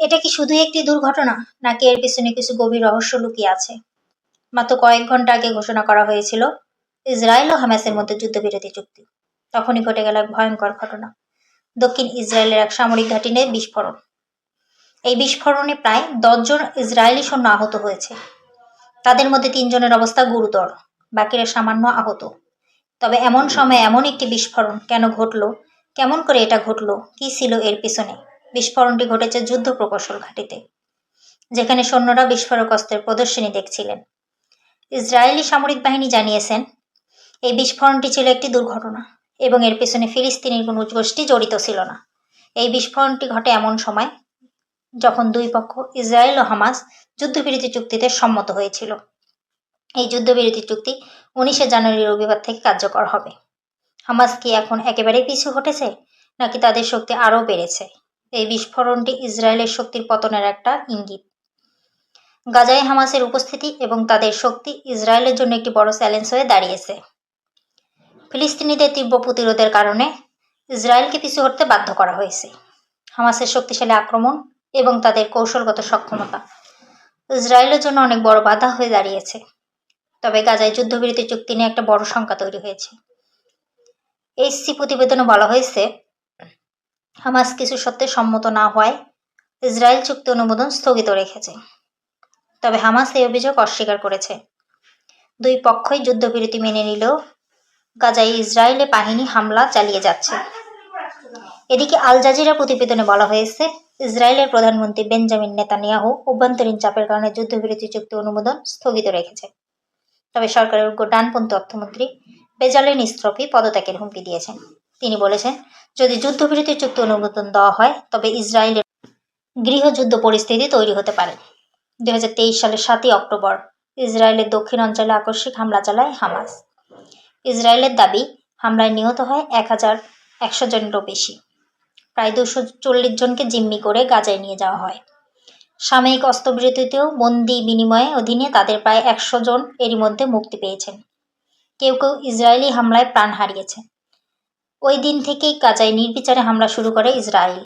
এটা কি শুধু একটি দুর্ঘটনা, নাকি এর পিছনে কিছু গভীর রহস্য লুকিয়ে আছে? মাত্র কয়েক ঘণ্টা আগে ঘোষণা করা হয়েছিল, ইসরায়েল ও হামাসের মধ্যে যুদ্ধবিরতি চুক্তি। তখনই ঘটে গেল এক ভয়ঙ্কর ঘটনা। দক্ষিণ ইসরায়েলের এক সামরিক ঘাঁটিতে বিস্ফোরণ। এই বিস্ফোরণে প্রায় দশজন ইসরায়েলি সৈন্য আহত হয়েছে। তাদের মধ্যে তিনজনের অবস্থা গুরুতর, বাকিরা সামান্য আহত। তবে এমন সময় এমন একটি বিস্ফোরণ কেন ঘটলো, কেমন করে এটা ঘটলো, কি ছিল এর পিছনে? বিস্ফোরণটি ঘটেছে যুদ্ধ প্রকৌশল ঘাঁটিতে, যেখানে সৈন্যরা বিস্ফোরক অস্ত্রের প্রদর্শনী দেখছিলেন। ইসরায়েলি সামরিক বাহিনী জানিয়েছেন, এই বিস্ফোরণটি ছিল একটি দুর্ঘটনা এবং এর পেছনে ফিলিস্তিনির কোনো গোষ্ঠী জড়িত ছিল না। এই বিস্ফোরণটি ঘটে এমন সময় যখন দুই পক্ষ ইসরায়েল ও হামাস যুদ্ধবিরতি চুক্তিতে সম্মত হয়েছিল। এই যুদ্ধবিরতি চুক্তি উনিশে জানুয়ারি রবিবার থেকে কার্যকর হবে। হামাস কি এখন একেবারেই পিছু হটেছে, নাকি তাদের শক্তি আরও বেড়েছে? এই বিস্ফোরণটি ইসরায়েলের শক্তির পতনের একটা ইঙ্গিত। গাজায় হামাসের উপস্থিতি এবং তাদের শক্তি ইসরায়েলের জন্য একটি বড় চ্যালেঞ্জ হয়ে দাঁড়িয়েছে। ফিলিস্তিনিদের তীব্র প্রতিরোধের কারণে ইসরায়েলকে পিছু হটতে বাধ্য করা হয়েছে। হামাসের শক্তিশালী আক্রমণ এবং তাদের কৌশলগত সক্ষমতা ইসরায়েলের জন্য অনেক বড় বাধা হয়ে দাঁড়িয়েছে। তবে গাজায় যুদ্ধবিরতি চুক্তি নিয়ে একটা বড় শঙ্কা তৈরি হয়েছে। এইচসি প্রতিবেদনে বলা হয়েছে হামাস কিছু সত্ত্বে সম্মত না হওয়ায় ইসরায়েল চুক্তি অনুমোদন স্থগিত রেখেছে। তবে হামাস এই অভিযোগ অস্বীকার করেছে। দুই পক্ষই যুদ্ধবিরতি মেনে নিলেও গাজায় ইসরায়েলে বাহিনী হামলা চালিয়ে যাচ্ছে। এদিকে আল জাজিরা প্রতিবেদনে বলা হয়েছে, ইসরায়েলের প্রধানমন্ত্রী বেঞ্জামিন নেতানিয়াহু অভ্যন্তরীণ চাপের কারণে যুদ্ধবিরতি চুক্তি অনুমোদন স্থগিত রেখেছে। তবে সরকারের ডানপন্থী অর্থমন্ত্রী বেজালিন ইস্ত্রফি পদত্যাগের হুমকি দিয়েছেন। তিনি বলেছেন, যদি যুদ্ধবিরতি চুক্তি অনুমোদন দেওয়া হয়, তবে ইসরায়েলের গৃহযুদ্ধ পরিস্থিতি তৈরি হতে পারে। দু হাজার তেইশ সালের সাতই অক্টোবর, ইসরায়েলের দক্ষিণ অঞ্চলে আকস্মিক হামলা চালায় হামাস। ইসরায়েলের দাবি, হামলায় নিহত হয় এক হাজার একশো জনেরও বেশি। প্রায় দুশো চল্লিশ জনকে জিম্মি করে গাজায় নিয়ে যাওয়া হয়। সাময়িক অস্ত্রবিরতিতেও বন্দি বিনিময়ে অধীনে তাদের প্রায় একশো জন এরই মধ্যে মুক্তি পেয়েছেন। কেউ কেউ ইসরায়েলি হামলায় প্রাণ হারিয়েছে ওই দিন থেকেই গাজায় নির্বিচারে হামলা শুরু করে ইসরায়েল।